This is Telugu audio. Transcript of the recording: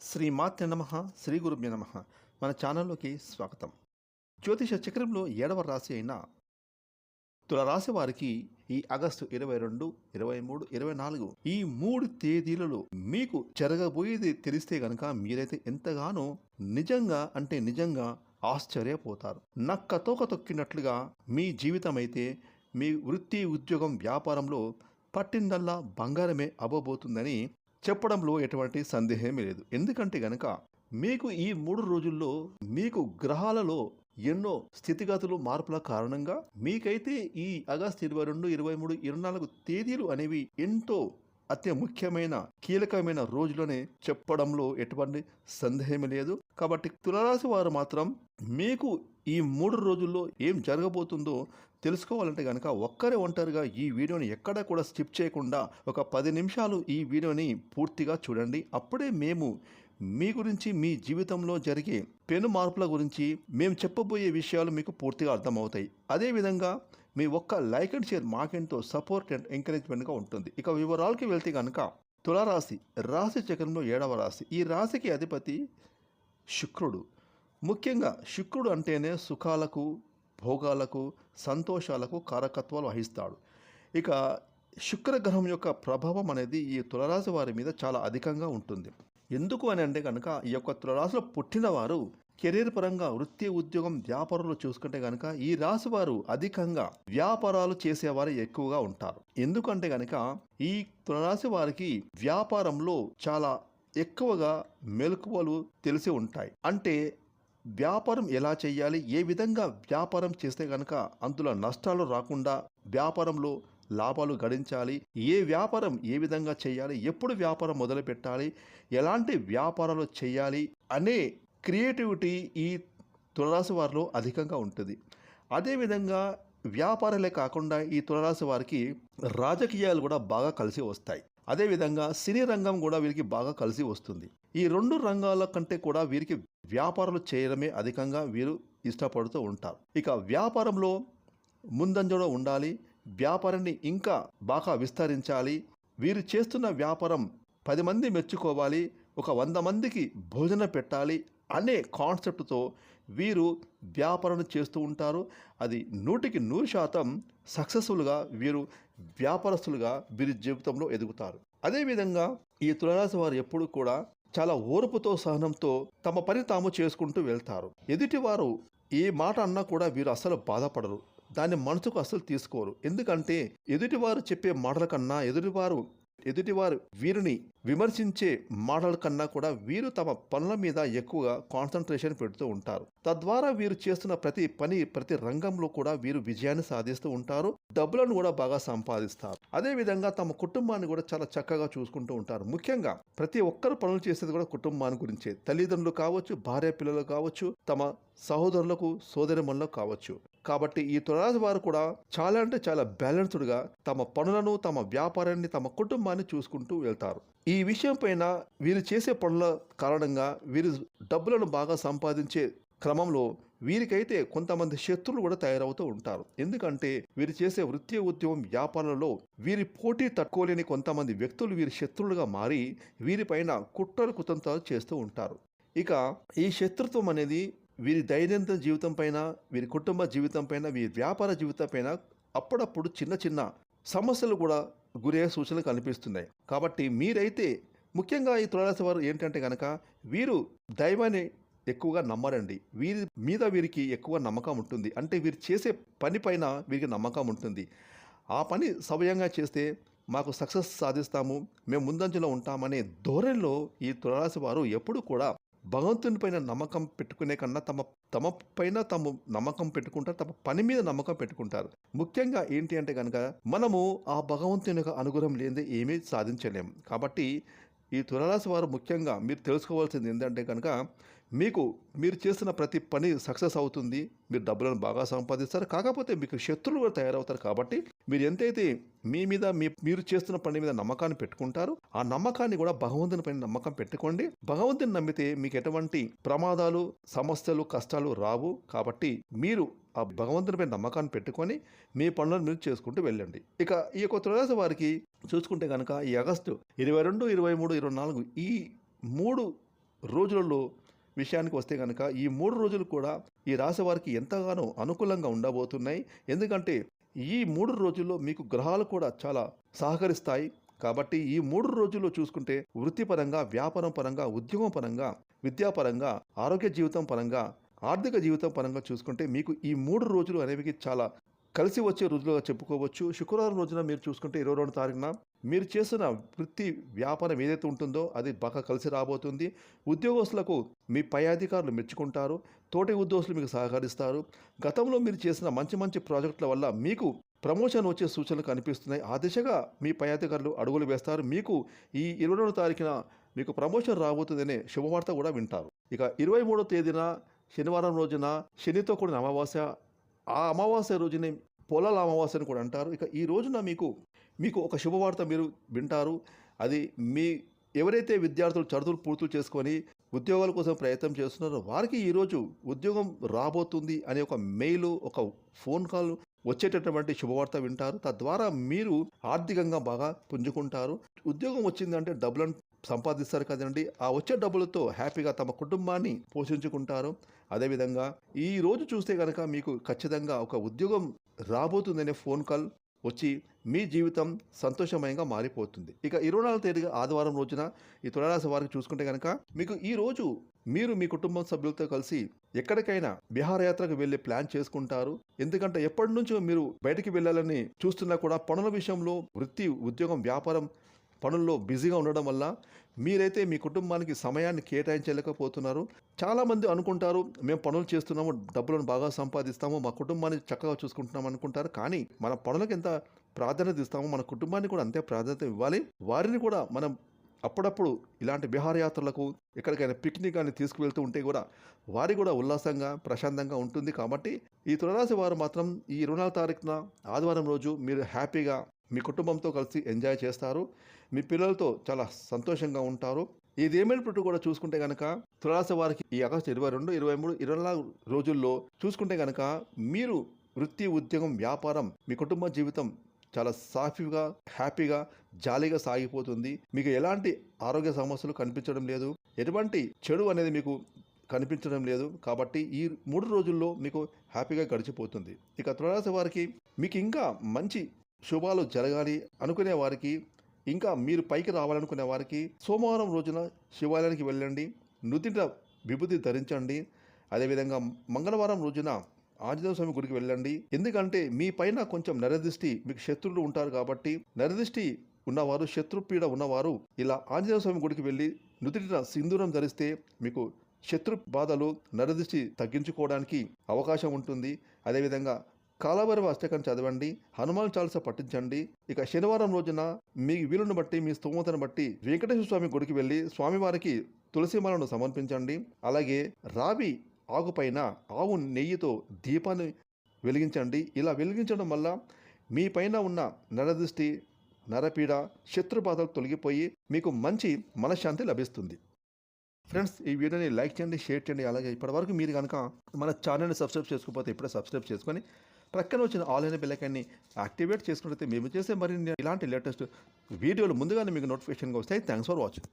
శ్రీ మాత్య నమ శ్రీ గురుభ్య నమ. మన ఛానల్లోకి స్వాగతం. జ్యోతిష చక్రంలో ఏడవ రాశి అయిన తులరాశి వారికి ఈ ఆగస్టు ఇరవై రెండు ఇరవై మూడు ఇరవై నాలుగు ఈ మూడు తేదీలలో మీకు జరగబోయేది తెలిస్తే గనక మీరైతే ఎంతగానో నిజంగా అంటే నిజంగా ఆశ్చర్యపోతారు. నక్క తోక తొక్కినట్లుగా మీ జీవితం అయితే మీ వృత్తి ఉద్యోగం వ్యాపారంలో పట్టిందల్లా బంగారమే అవ్వబోతుందని చెప్పడంలో ఎటువంటి సందేహమే లేదు. ఎందుకంటే గనక మీకు ఈ మూడు రోజుల్లో మీకు గ్రహాలలో ఎన్నో స్థితిగతులు మార్పుల కారణంగా మీకైతే ఈ ఆగస్ట్ ఇరవై రెండు ఇరవై మూడు ఇరవై నాలుగు తేదీలు అనేవి ఎంతో అతి ముఖ్యమైన కీలకమైన రోజులనే చెప్పడంలో ఎటువంటి సందేహం లేదు. కాబట్టి తులరాశి వారు మాత్రం మీకు ఈ మూడు రోజుల్లో ఏం జరగబోతుందో తెలుసుకోవాలంటే కనుక ఒక్కరే ఒంటరిగా ఈ వీడియోని ఎక్కడా కూడా స్కిప్ చేయకుండా ఒక పది నిమిషాలు ఈ వీడియోని పూర్తిగా చూడండి. అప్పుడే మేము మీ గురించి మీ జీవితంలో జరిగే పెను మార్పుల గురించి మేము చెప్పబోయే విషయాలు మీకు పూర్తిగా అర్థమవుతాయి. అదేవిధంగా మీ ఒక్క లైక్ అండ్ షేర్ మాకెంతో సపోర్ట్ అండ్ ఎంకరేజ్మెంట్గా ఉంటుంది. ఇక వివరాలకి వెళ్తే కనుక తులారాశి రాశి చక్రంలో ఏడవ రాశి. ఈ రాశికి అధిపతి శుక్రుడు. ముఖ్యంగా శుక్రుడు అంటేనే సుఖాలకు భోగాలకు సంతోషాలకు కారకత్వాలు వహిస్తాడు. ఇక శుక్రగ్రహం యొక్క ప్రభావం అనేది ఈ తులరాశి వారి మీద చాలా అధికంగా ఉంటుంది. ఎందుకు అని అంటే కనుక ఈ యొక్క తులరాశిలో పుట్టిన వారు కెరీర్ పరంగా వృత్తి ఉద్యోగం వ్యాపారాలు చూసుకుంటే కనుక ఈ రాశి వారు అధికంగా వ్యాపారాలు చేసేవారు ఎక్కువగా ఉంటారు. ఎందుకంటే కనుక ఈ తులరాశి వారికి వ్యాపారంలో చాలా ఎక్కువగా మెలకువలు తెలిసి ఉంటాయి. అంటే వ్యాపారం ఎలా చేయాలి? ఏ విధంగా వ్యాపారం చేస్తే కనుక అందులో నష్టాలు రాకుండా వ్యాపారంలో లాభాలు గడించాలి? ఏ వ్యాపారం ఏ విధంగా చేయాలి? ఎప్పుడు వ్యాపారం మొదలు పెట్టాలి? ఎలాంటి వ్యాపారాలు చేయాలి? అనే క్రియేటివిటీ ఈ తులరాశి వారిలో అధికంగా ఉంటుంది. అదేవిధంగా వ్యాపారాలే కాకుండా ఈ తులరాశి వారికి రాజకీయాలు కూడా బాగా కలిసి వస్తాయి. అదేవిధంగా సినీ రంగం కూడా వీరికి బాగా కలిసి వస్తుంది. ఈ రెండు రంగాల కంటే కూడా వీరికి వ్యాపారాలు చేయడమే అధికంగా వీరు ఇష్టపడుతూ ఉంటారు. ఇక వ్యాపారంలో ముందంజలో ఉండాలి వ్యాపారాన్ని ఇంకా బాగా విస్తరించాలి వీరు చేస్తున్న వ్యాపారం పది మంది మెచ్చుకోవాలి ఒక వంద మందికి భోజనం పెట్టాలి అనే కాన్సెప్ట్తో వీరు వ్యాపారం చేస్తూ ఉంటారు. అది నూటికి నూరు శాతం సక్సెస్ఫుల్గా వీరు వ్యాపారస్తులుగా వీరి జీవితంలో ఎదుగుతారు. అదేవిధంగా ఈ తులరాశి వారు ఎప్పుడు కూడా చాలా ఓర్పుతో సహనంతో తమ పని తాము చేసుకుంటూ వెళ్తారు. ఎదుటివారు ఏ మాట అన్నా కూడా వీరు అసలు బాధపడరు. దాన్ని మనసుకు అస్సలు తీసుకోరు. ఎందుకంటే ఎదుటివారు చెప్పే మాటల కన్నా ఎదుటివారు ఎదుటివారు వీరిని విమర్శించే మాటల కన్నా కూడా వీరు తమ పనుల మీద ఎక్కువగా కాన్సన్ట్రేషన్ పెడుతూ ఉంటారు. తద్వారా వీరు చేస్తున్న ప్రతి పని ప్రతి రంగంలో కూడా వీరు విజయాన్ని సాధిస్తూ ఉంటారు డబ్బులను కూడా బాగా సంపాదిస్తారు. అదేవిధంగా తమ కుటుంబాన్ని కూడా చాలా చక్కగా చూసుకుంటూ ఉంటారు. ముఖ్యంగా ప్రతి ఒక్కరు పనులు చేసేది కూడా కుటుంబాన్ని గురించే. తల్లిదండ్రులు కావచ్చు భార్య పిల్లలు కావచ్చు తమ సహోదరులకు సోదరిమణులకు కావచ్చు. కాబట్టి ఈ తులరాశి వారు కూడా చాలా అంటే చాలా బ్యాలెన్స్డ్గా తమ పనులను తమ వ్యాపారాన్ని తమ కుటుంబాన్ని చూసుకుంటూ వెళ్తారు. ఈ విషయం పైన వీరు చేసే పనుల కారణంగా వీరు డబ్బులను బాగా సంపాదించే క్రమంలో వీరికైతే కొంతమంది శత్రువులు కూడా తయారవుతూ ఉంటారు. ఎందుకంటే వీరు చేసే వృత్తి ఉద్యమం వ్యాపారంలో వీరి పోటీ తట్టుకోలేని కొంతమంది వ్యక్తులు వీరి శత్రువులుగా మారి వీరిపైన కుట్రలు కుతంత్రాలు చేస్తూ ఉంటారు. ఇక ఈ శత్రుత్వం అనేది వీరి దైనందిన జీవితం పైన వీరి కుటుంబ జీవితం పైన వీరి వ్యాపార జీవితం పైన అప్పుడప్పుడు చిన్న చిన్న సమస్యలు కూడా గురయ్యే సూచనలు కనిపిస్తున్నాయి. కాబట్టి మీరైతే ముఖ్యంగా ఈ తులరాశి వారు ఏంటంటే కనుక వీరు దైవాన్ని ఎక్కువగా నమ్మరండి. వీరి మీద వీరికి ఎక్కువ నమ్మకం ఉంటుంది. అంటే వీరు చేసే పని పైన వీరికి నమ్మకం ఉంటుంది. ఆ పని సవ్యంగా చేస్తే మాకు సక్సెస్ సాధిస్తాము. మేము ముందంజలో ఉంటామనే ధోరణిలో ఈ తులరాశి వారు ఎప్పుడు కూడా భగవంతుని పైన నమ్మకం పెట్టుకునే కన్నా తమ తమ పైన తమ నమ్మకం పెట్టుకుంటారు తమ పని మీద నమ్మకం పెట్టుకుంటారు. ముఖ్యంగా ఏంటి అంటే కనుక మనము ఆ భగవంతుని యొక్క అనుగ్రహం లేనిదే ఏమీ సాధించలేము కాబట్టి ఈ తులరాశి వారు ముఖ్యంగా మీరు తెలుసుకోవాల్సింది ఏంటంటే కనుక మీకు మీరు చేస్తున్న ప్రతి పని సక్సెస్ అవుతుంది మీరు డబ్బులను బాగా సంపాదిస్తారు కాకపోతే మీకు శత్రువులు కూడా తయారవుతారు కాబట్టి మీరు ఎంతైతే మీ మీద మీ మీరు చేస్తున్న పని మీద నమ్మకాన్ని పెట్టుకుంటారు ఆ నమ్మకాన్ని కూడా భగవంతుని పైన నమ్మకం పెట్టుకోండి. భగవంతుని నమ్మితే మీకు ఎటువంటి ప్రమాదాలు సమస్యలు కష్టాలు రావు కాబట్టి మీరు ఆ భగవంతునిపై నమ్మకాన్ని పెట్టుకొని మీ పనులను మీరు చేసుకుంటూ వెళ్ళండి. ఇక ఈ యొక్క తులరాశి వారికి చూసుకుంటే కనుక ఈ ఆగస్టు ఇరవై రెండు ఇరవై మూడు ఇరవై నాలుగు ఈ మూడు రోజులలో విషయానికి వస్తే కనుక ఈ మూడు రోజులు కూడా ఈ రాశి వారికి ఎంతగానో అనుకూలంగా ఉండబోతున్నాయి. ఎందుకంటే ఈ మూడు రోజుల్లో మీకు గ్రహాలు కూడా చాలా సహకరిస్తాయి. కాబట్టి ఈ మూడు రోజుల్లో చూసుకుంటే వృత్తిపరంగా వ్యాపారం పరంగా ఉద్యోగం పరంగా విద్యాపరంగా ఆరోగ్య జీవితం పరంగా ఆర్థిక జీవితం పరంగా చూసుకుంటే మీకు ఈ మూడు రోజులు అనేవి చాలా కలిసి వచ్చే రోజులుగా చెప్పుకోవచ్చు. శుక్రవారం రోజున మీరు చూసుకుంటే ఇరవై రెండు తారీఖున మీరు చేసిన వృత్తి వ్యాపారం ఏదైతే ఉంటుందో అది బాగా కలిసి రాబోతుంది. ఉద్యోగస్తులకు మీ పై అధికారులు మెచ్చుకుంటారు. తోటి ఉద్యోగస్తులు మీకు సహకరిస్తారు. గతంలో మీరు చేసిన మంచి మంచి ప్రాజెక్టుల వల్ల మీకు ప్రమోషన్ వచ్చే సూచనలు కనిపిస్తున్నాయి. ఆ దిశగా మీ పై అధికారులు అడుగులు వేస్తారు. మీకు ఈ ఇరవై రెండు తారీఖున మీకు ప్రమోషన్ రాబోతుందనే శుభవార్త కూడా వింటారు. ఇక ఇరవై మూడో తేదీన శనివారం రోజున శనితో కూడిన అమావాస్య ఆ అమావాస్య రోజునే పొలాల అమావాస్య అని కూడా అంటారు. ఇక ఈ రోజున మీకు మీకు ఒక శుభవార్త మీరు వింటారు. అది మీ ఎవరైతే విద్యార్థులు చదువులు పూర్తి చేసుకొని ఉద్యోగాల కోసం ప్రయత్నం చేస్తున్నారో వారికి ఈరోజు ఉద్యోగం రాబోతుంది అనే ఒక మెయిల్ ఒక ఫోన్ కాల్ వచ్చేటటువంటి శుభవార్త వింటారు. తద్వారా మీరు ఆర్థికంగా బాగా పుంజుకుంటారు. ఉద్యోగం వచ్చిందంటే డబ్బులను సంపాదిస్తారు కదండి. ఆ వచ్చే డబ్బులతో హ్యాపీగా తమ కుటుంబాన్ని పోషించుకుంటారు. అదేవిధంగా ఈ రోజు చూస్తే కనుక మీకు ఖచ్చితంగా ఒక ఉద్యోగం రాబోతుందనే ఫోన్ కాల్ వచ్చి మీ జీవితం సంతోషమయంగా మారిపోతుంది. ఇక ఇరవై నాలుగు తేదీ ఆదివారం రోజున ఈ తులారాశి వారికి చూసుకుంటే కనుక మీకు ఈ రోజు మీరు మీ కుటుంబం సభ్యులతో కలిసి ఎక్కడికైనా విహారయాత్రకు వెళ్ళి ప్లాన్ చేసుకుంటారు. ఎందుకంటే ఎప్పటి నుంచో మీరు బయటికి వెళ్ళాలని చూస్తున్నా కూడా పనుల విషయంలో వృత్తి ఉద్యోగం వ్యాపారం పనుల్లో బిజీగా ఉండడం వల్ల మీరైతే మీ కుటుంబానికి సమయాన్ని కేటాయించలేకపోతున్నారు. చాలామంది అనుకుంటారు మేము పనులు చేస్తున్నాము డబ్బులను బాగా సంపాదిస్తాము మా కుటుంబాన్ని చక్కగా చూసుకుంటున్నాం అనుకుంటారు. కానీ మన పనులకు ఎంత ప్రాధాన్యత ఇస్తామో మన కుటుంబాన్ని కూడా అంతే ప్రాధాన్యత ఇవ్వాలి. వారిని కూడా మనం అప్పుడప్పుడు ఇలాంటి విహారయాత్రలకు ఎక్కడికైనా పిక్నిక్ అని తీసుకువెళ్తూ ఉంటే కూడా వారి కూడా ఉల్లాసంగా ప్రశాంతంగా ఉంటుంది. కాబట్టి ఈ తులరాశి వారు మాత్రం ఈ ఇరవై నాలుగు తారీఖున ఆదివారం రోజు మీరు హ్యాపీగా మీ కుటుంబంతో కలిసి ఎంజాయ్ చేస్తారు. మీ పిల్లలతో చాలా సంతోషంగా ఉంటారు. ఇది ఏమైనప్పుడు కూడా చూసుకుంటే కనుక తులాస వారికి ఈ ఆగస్టు ఇరవై రెండు ఇరవై మూడు ఇరవై నాలుగు రోజుల్లో చూసుకుంటే కనుక మీరు వృత్తి ఉద్యోగం వ్యాపారం మీ కుటుంబ జీవితం చాలా సాఫీగా హ్యాపీగా జాలీగా సాగిపోతుంది. మీకు ఎలాంటి ఆరోగ్య సమస్యలు కనిపించడం లేదు. ఎటువంటి చెడు అనేది మీకు కనిపించడం లేదు. కాబట్టి ఈ మూడు రోజుల్లో మీకు హ్యాపీగా గడిచిపోతుంది. ఇక తులరాశి వారికి మీకు ఇంకా మంచి శుభాలు జరగాలి అనుకునే వారికి ఇంకా మీరు పైకి రావాలనుకునే వారికి సోమవారం రోజున శివాలయానికి వెళ్ళండి. నుదిట విభూతి ధరించండి. అదేవిధంగా మంగళవారం రోజున ఆంజనేయ స్వామి గుడికి వెళ్ళండి. ఎందుకంటే మీ పైన కొంచెం నరదృష్టి మీకు శత్రువులు ఉంటారు కాబట్టి నరదృష్టి ఉన్నవారు శత్రుపీడ ఉన్నవారు ఇలా ఆంజనేయ స్వామి గుడికి వెళ్ళి నుదిటిన సింధూరం ధరిస్తే మీకు శత్రు బాధలు నరదృష్టి తగ్గించుకోవడానికి అవకాశం ఉంటుంది. అదేవిధంగా కాలభైరవ అష్టకం చదవండి హనుమాన్ చాలీస పఠించండి. ఇక శనివారం రోజున మీ వీలును బట్టి మీ స్తోమతను బట్టి వెంకటేశ్వర స్వామి గుడికి వెళ్ళి స్వామివారికి తులసిమాలను సమర్పించండి. అలాగే రావి ఆకుపైన ఆవు నెయ్యితో దీపాన్ని వెలిగించండి. ఇలా వెలిగించడం వల్ల మీ పైన ఉన్న నరదృష్టి నరపీడ శత్రుబాధలు తొలగిపోయి మీకు మంచి మనశ్శాంతి లభిస్తుంది. ఫ్రెండ్స్ ఈ వీడియోని లైక్ చేయండి షేర్ చేయండి. అలాగే ఇప్పటివరకు మీరు కనుక మన ఛానల్ని సబ్స్క్రైబ్ చేసుకోకపోతే ఇప్పుడే సబ్స్క్రైబ్ చేసుకొని ప్రక్కన వచ్చిన ఆన్లైన్ బిల్లకాన్ని యాక్టివేట్ చేసుకున్నట్లయితే మేము చేసే మరిన్ని ఇలాంటి లేటెస్ట్ వీడియోలు ముందుగానే మీకు నోటిఫికేషన్గా వస్తాయి. Thanks for watching